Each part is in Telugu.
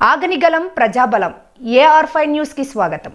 ఆగనిగలం ప్రజాబలం ఏఆర్ ఫైవ్ న్యూస్కి స్వాగతం.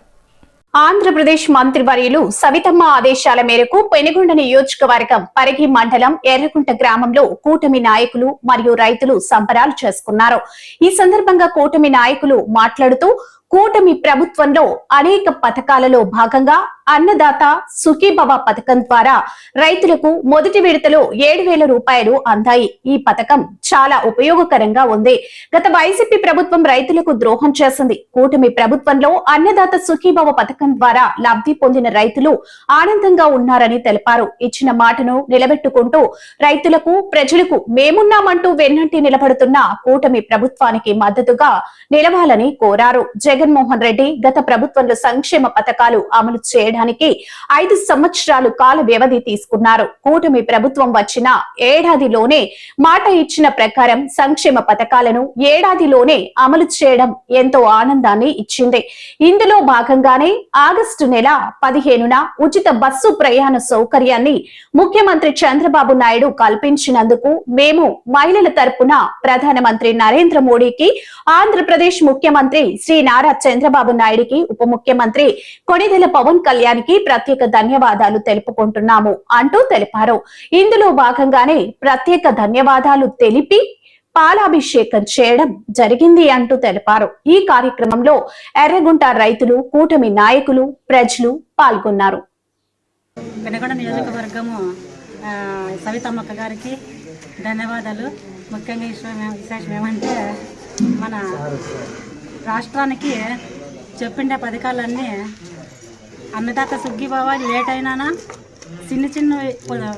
ఆంధ్రప్రదేశ్ మంత్రివర్యులు సవితమ్మ ఆదేశాల మేరకు పెనుగొండ నియోజకవర్గం పరిగి మండలం ఎర్రకుంట గ్రామంలో కూటమి నాయకులు మరియు రైతులు సంబరాలు చేసుకున్నారు. ఈ సందర్భంగా కూటమి నాయకులు మాట్లాడుతూ కూటమి ప్రభుత్వంలో అనేక పథకాలలో భాగంగా అన్నదాత సుఖీభవ పథకం ద్వారా రైతులకు మొదటి విడతలో ఏడు వేల రూపాయలు అందాయి. ఈ పథకం చాలా ఉపయోగకరంగా ఉంది. గత వైసీపీ ప్రభుత్వం రైతులకు ద్రోహం చేసింది. కూటమి ప్రభుత్వంలో అన్నదాత సుఖీభవ పథకం ద్వారా లబ్ధి పొందిన రైతులు ఆనందంగా ఉన్నారని తెలిపారు. ఇచ్చిన మాటను నిలబెట్టుకుంటూ రైతులకు ప్రజలకు మేమున్నామంటూ వెన్నంటి నిలబడుతున్న కూటమి ప్రభుత్వానికి మద్దతుగా నిలవాలని కోరారు. జగన్మోహన్ రెడ్డి గత ప్రభుత్వంలో సంక్షేమ పథకాలు అమలు చేయడానికి ఐదు సంవత్సరాలు కాల వ్యవధి తీసుకున్నారు. కూటమి ప్రభుత్వం వచ్చిన ఏడాదిలోనే మాట ఇచ్చిన ప్రకారం సంక్షేమ పథకాలను ఏడాదిలోనే అమలు చేయడం ఎంతో ఆనందాన్ని ఇచ్చింది. ఇందులో భాగంగానే ఆగస్టు నెల పదిహేనున ఉచిత బస్సు ప్రయాణ సౌకర్యాన్ని ముఖ్యమంత్రి చంద్రబాబు నాయుడు కల్పించినందుకు మేము మహిళల తరపున ప్రధానమంత్రి నరేంద్ర మోడీకి ఆంధ్రప్రదేశ్ ముఖ్యమంత్రి శ్రీ నారా చంద్రబాబు నాయుడికి ఉప ముఖ్యమంత్రి కొణిదెల పవన్ కళ్యాణ్కి ప్రత్యేక ధన్యవాదాలు తెలుపుకుంటున్నాము అంటూ తెలిపారు. ఇందులో భాగంగానే ప్రత్యేక ధన్యవాదాలు తెలిపి పాలాభిషేకం చేయడం జరిగింది అంటూ తెలిపారు. ఈ కార్యక్రమంలో ఎర్రగుంట రైతులు కూటమి నాయకులు ప్రజలు పాల్గొన్నారు. పెనగొండ నియోజకవర్గము సవితమ్మక్క గారికి ధన్యవాదాలు. ముఖ్యంగా విశేషం ఏమంటే మన రాష్ట్రానికి చెప్పిండే పథకాలన్నీ అన్నదాత సుగ్గిబావ లేట్ అయినానా చిన్న చిన్న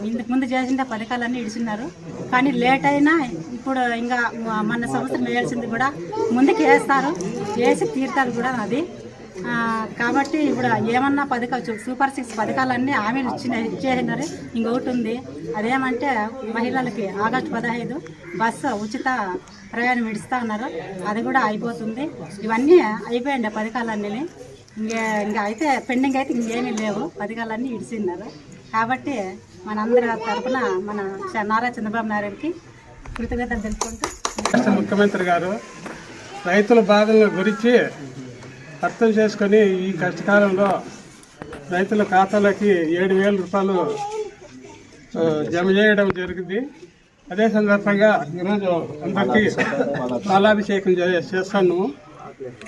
ఇంతకు ముందు చేసిన పథకాలన్నీ ఇడిచిన్నారు కానీ లేట్ అయినా ఇప్పుడు ఇంకా మన సంవత్సరం వేయాల్సింది కూడా ముందుకు వేస్తారు. వేసి తీరుతారు కూడా అది. కాబట్టి ఇప్పుడు ఏమన్నా పథకాలు సూపర్ సిక్స్ పథకాలన్నీ హామీలు ఇచ్చిన ఇచ్చేసినారు. ఇంకొకటి ఉంది. అదేమంటే మహిళలకి ఆగస్టు పదహైదు బస్సు ఉచిత ప్రయాణం ఇడుస్తూ ఉన్నారు. అది కూడా అయిపోతుంది. ఇవన్నీ అయిపోయండి పథకాలన్నీ ఇంకా ఇంకా అయితే పెండింగ్ అయితే ఇంకేమీ లేవు. పథకాలన్నీ ఇడిచిన్నారు కాబట్టి మనందరి తరఫున మన చ- నారా చంద్రబాబు నాయుడుకి కృతజ్ఞతలు తెలుపుకుంటూ ముఖ్యమంత్రి గారు రైతుల బాధల గురించి అర్థం చేసుకొని ఈ కష్టకాలంలో రైతుల ఖాతాలకి ఏడు వేల రూపాయలు జమ చేయడం జరిగింది. అదే సందర్భంగా ఈరోజు అందరికీ పాలాభిషేకం చేస్తాను.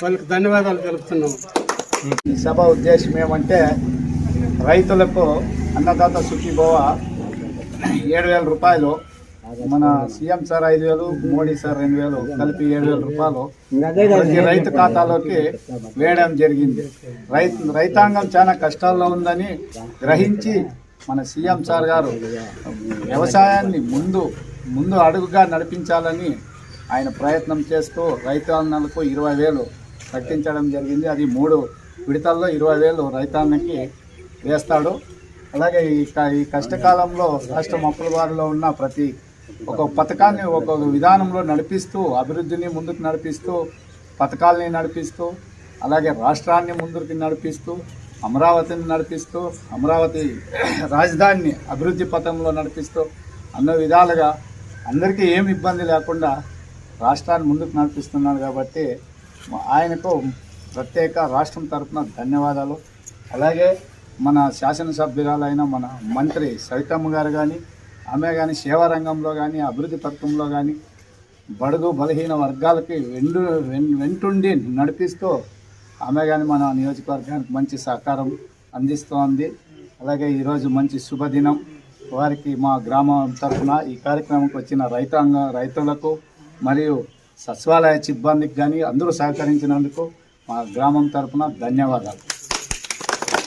వాళ్ళకి ధన్యవాదాలు తెలుపుతున్నాము ఈ సభ ఉద్దేశం ఏమంటే రైతులకు అన్నదాత సుఖీభవ ఏడు వేల రూపాయలు మన సీఎం సార్ ఐదు వేలు మోడీ సార్ రెండు వేలు కలిపి ఏడు వేల రూపాయలు. ప్రతి రైతు ఖాతాలోకి వేయడం జరిగింది. రైతు రైతాంగం చాలా కష్టాల్లో ఉందని గ్రహించి మన సీఎం సార్ గారు వ్యవసాయాన్ని ముందు ముందు అడుగుగా నడిపించాలని ఆయన ప్రయత్నం చేస్తూ రైతాంగాలకు ఇరవై వేలు కట్టించడం జరిగింది. అది మూడు విడతల్లో ఇరవై వేలు రైతాంగానికి వేస్తాడు. అలాగే ఈ క- ఈ కష్టకాలంలో రాష్ట్రం అప్పుల బారిలో ఉన్న ప్రతి ఒక పథకాన్ని ఒక్కొక్క విధానంలో నడిపిస్తూ అభివృద్ధిని ముందుకు నడిపిస్తూ పథకాలని నడిపిస్తూ అలాగే రాష్ట్రాన్ని ముందుకు నడిపిస్తూ అమరావతిని నడిపిస్తూ అమరావతి రాజధానిని అభివృద్ధి పథంలో నడిపిస్తూ అన్న విధాలుగా అందరికీ ఏమి ఇబ్బంది లేకుండా రాష్ట్రాన్ని ముందుకు నడిపిస్తున్నాడు కాబట్టి ఆయనకు ప్రత్యేక రాష్ట్రం తరఫున ధన్యవాదాలు. అలాగే మన శాసనసభ్యురాలైన మన మంత్రి సవితమ్మ గారు కానీ ఆమె కానీ సేవా రంగంలో కానీ అభివృద్ధి తత్వంలో కానీ బడుగు బలహీన వర్గాలకి వెండు వెన్- వెంటుండి నడిపిస్తూ ఆమె కానీ మన నియోజకవర్గానికి మంచి సహకారం అందిస్తోంది. అలాగే ఈరోజు మంచి శుభదినం. వారికి మా గ్రామం తరఫున ఈ కార్యక్రమంకి వచ్చిన రైతాంగ రైతులకు మరియు సచివాలయ సిబ్బందికి కానీ అందరూ సహకరించినందుకు మా గ్రామం తరఫున ధన్యవాదాలు.